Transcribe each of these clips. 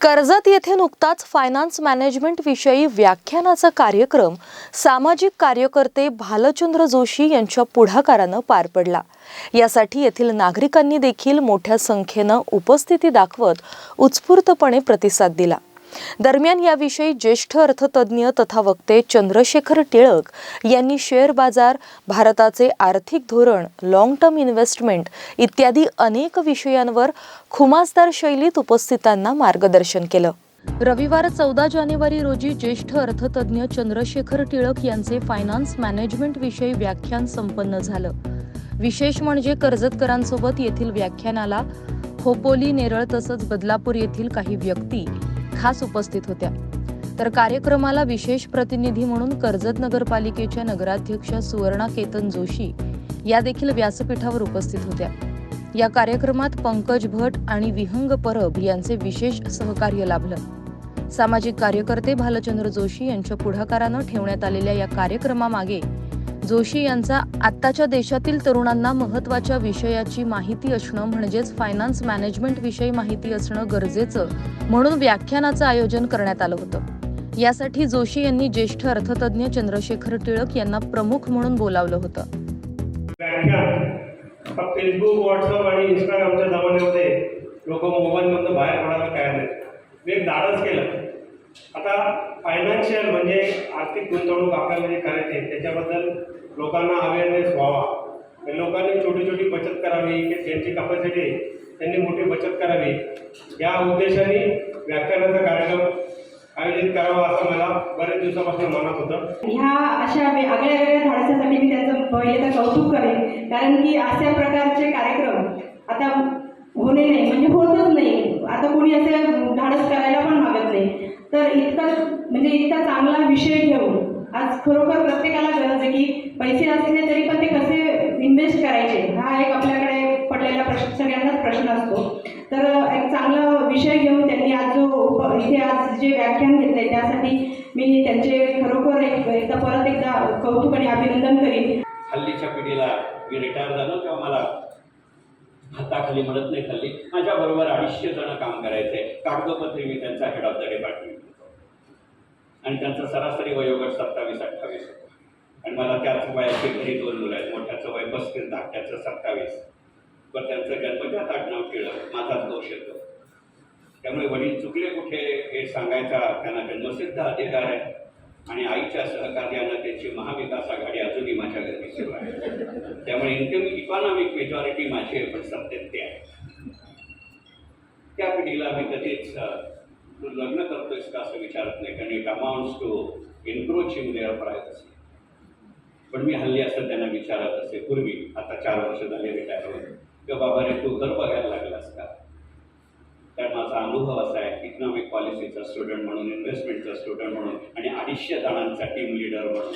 कर्जत येथे नुकताच finance management विषयी व्याख्यानाचा कार्यक्रम सामाजिक कार्यकर्ते भालचंद्र जोशी यांच्या पुढाकारानं पार पडला. यासाठी येथील नागरिकांनी देखील मोठ्या संख्येनं उपस्थिती दाखवत उत्स्फूर्तपणे प्रतिसाद दिला. दरम्यान याविषयी ज्येष्ठ अर्थतज्ज्ञ तथा वक्ते चंद्रशेखर टिळक यांनी शेअर बाजार भारताचे आर्थिक धोरण लाँग टर्म इन्व्हेस्टमेंट इत्यादी अनेक विषयांवर खुमासदार शैलीत उपस्थितांना मार्गदर्शन केलं. रविवार चौदा जानेवारी रोजी ज्येष्ठ अर्थतज्ज्ञ चंद्रशेखर टिळक यांचे फायनान्स मॅनेजमेंट विषयी व्याख्यान संपन्न झालं. विशेष म्हणजे कर्जतकरांसोबत येथील व्याख्यानाला खोपोली नेरळ तसंच बदलापूर येथील काही व्यक्ती खास उपस्थित होत्या. तर कार्यक्रमाला विशेष प्रतिनिधी म्हणून कर्जत नगरपालिकेच्या नगराध्यक्ष सुवर्णा केतन जोशी या देखील व्यासपीठावर उपस्थित होत्या. या कार्यक्रमात पंकज भट आणि विहंग परब यांचे विशेष सहकार्य लाभलं. सामाजिक कार्यकर्ते भालचंद्र जोशी यांच्या पुढाकारानं ठेवण्यात आलेल्या या कार्यक्रमामागे जोशी यांचा आत्ताच्या देशातील तरुणांना महत्त्वाच्या विषयाची माहिती असणं म्हणजेच फायनान्स मॅनेजमेंट विषयी माहिती असणं गरजेचं म्हणून व्याख्यानाचं आयोजन करण्यात आलं होतं. यासाठी जोशी यांनी ज्येष्ठ अर्थतज्ञ चंद्रशेखर टिळक यांना प्रमुख म्हणून बोलावलं होतं. फेसबुक व्हॉट्सअप आणि इंस्टाग्रामच्या जमान्यामध्ये लोक मोबाईलमधनं बाहेर पडायला तयार नाहीत मी एक धाडस केलं. आता फायनान्शियल म्हणजे आर्थिक गुंतवणूक आपल्याला जे करायचे त्याच्याबद्दल लोकांना अवेअरनेस व्हावा. लोकांनी छोटी छोटी बचत करावी की त्यांची कपॅसिटी आहे त्यांनी मोठी बचत करावी. या उद्देशाने व्याख्यानाचा कार्यक्रम आयोजित करावा असं मला बरेच दिवसापासून मनात होतं. ह्या अशा वे- आगळ्या वेगळ्या धाडसासाठी मी त्यांचं पहिले कौतुक करेन. कारण की अशा प्रकारचे कार्यक्रम आता होणे नाही म्हणजे होतच नाही आता कोणी असे धाडस करायला पण मागत नाही तर इतका म्हणजे इतका चांगला विषय घेऊन आज खरोखर प्रत्येकाला गरज आहे की पैसे असले तरी पण ते कसे इन्व्हेस्ट करायचे? हा एक आपल्याकडे पडलेला प्रश्न सगळ्यांनाच प्रश्न असतो. तर एक चांगला विषय घेऊन त्यांनी आज जो इथे आज जे व्याख्यान घेतले त्यासाठी मी त्यांचे खरोखर एक एकदा परत एकदा कौतुक आणि अभिनंदन करीन. हल्लीच्या पिढीला मी रिटायर झालो तेव्हा मला हाताखाली म्हणत नाही खाल्ली माझ्याबरोबर अडीचशे जण काम करायचे. कागदोपत्री मी त्यांचा हेड ऑफ द डिपार्टमेंट आणि त्यांचं सरासरी वयोगट सत्तावीस अठ्ठावीस होतं. आणि मला त्याच वयाची घरी दोन मुलं आहेत. मोठ्याचं वय पस्तीस धाकट्याचं सत्तावीस. पण त्यांचं जन्मजात आडनाव केलं. माझाच दोष येतो. त्यामुळे वडील चुकले कुठे हे सांगायचा त्यांना जन्मसिद्ध अधिकार आहे. आणि आईच्या सहकार्यानं त्याची महाविकास आघाडी अजूनही माझ्या घरी सुरू आहे. त्यामुळे इन्कम इकॉनॉमिक मेजॉरिटी माझी आहे पण सत्तेत ते आहे. त्या पिढीला मी कधीच तू लग्न करतोयस का असं विचारत नाही कारण it amounts to encroaching their privacy पण मी हल्ली असं त्यांना विचारत असे पूर्वी आता चार वर्ष झाले रिटायर होऊन किंवा बाबा रे तू घर बघायला लागलास का कारण माझा अनुभव असा आहे इकॉनॉमिक पॉलिसीचा स्टुडंट म्हणून इन्व्हेस्टमेंटचा स्टुडंट म्हणून आणि अडीचशे जणांचा टीम लीडर म्हणून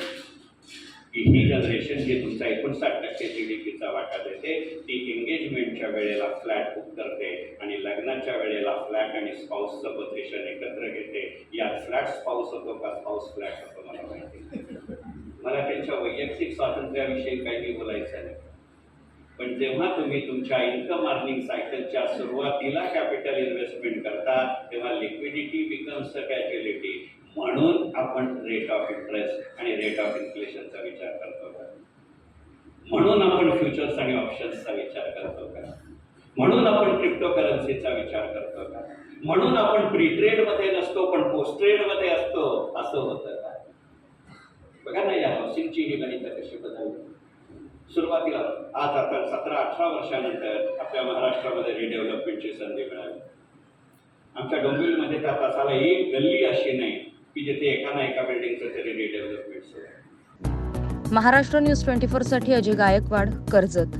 की ही जनरेशन जी तुमचा एकोणसाठ टक्के जी डी पीचा वाटा देते ती एंगेजमेंटच्या वेळेला फ्लॅट बुक करते आणि लग्नाच्या वेळेला फ्लॅट आणि स्पाऊसचं पोझिशन एकत्र घेते. यात फ्लॅट स्पाऊस होतो का स्पाऊस फ्लॅट होतो मला माहिती मला त्यांच्या वैयक्तिक स्वातंत्र्याविषयी काही बोलायचं नाही पण जेव्हा तुम्ही तुमच्या इन्कम अर्निंग सायकलच्या सुरुवातीला कॅपिटल इन्व्हेस्टमेंट करता तेव्हा लिक्विडिटी बिकम्स अ कॅज्युलिटी म्हणून आपण रेट ऑफ इंटरेस्ट आणि रेट ऑफ इन्फ्लेशनचा विचार करतो का? म्हणून आपण फ्युचर्स आणि ऑप्शन्सचा विचार करतो का? म्हणून आपण क्रिप्टो करन्सीचा विचार करतो का? म्हणून आपण प्री ट्रेडमध्ये नसतो पण पोस्ट ट्रेडमध्ये असतो असं होतं का? बघा ना या हाऊसिंगची ही गणितं कशी बदलली. सुरुवातीला आज आता सतरा अठरा वर्षानंतर आपल्या महाराष्ट्रामध्ये रिडेव्हलपमेंटची संधी मिळाली. आमच्या डोंबिवलीमध्ये त्या तासाला एक गल्ली अशी नाही. की जिथे एका ना एका बिल्डिंगचं तरी रिडेव्हलपमेंट सुरू आहे. महाराष्ट्र न्यूज ट्वेंटी फोरसाठी अजय गायकवाड कर्जत.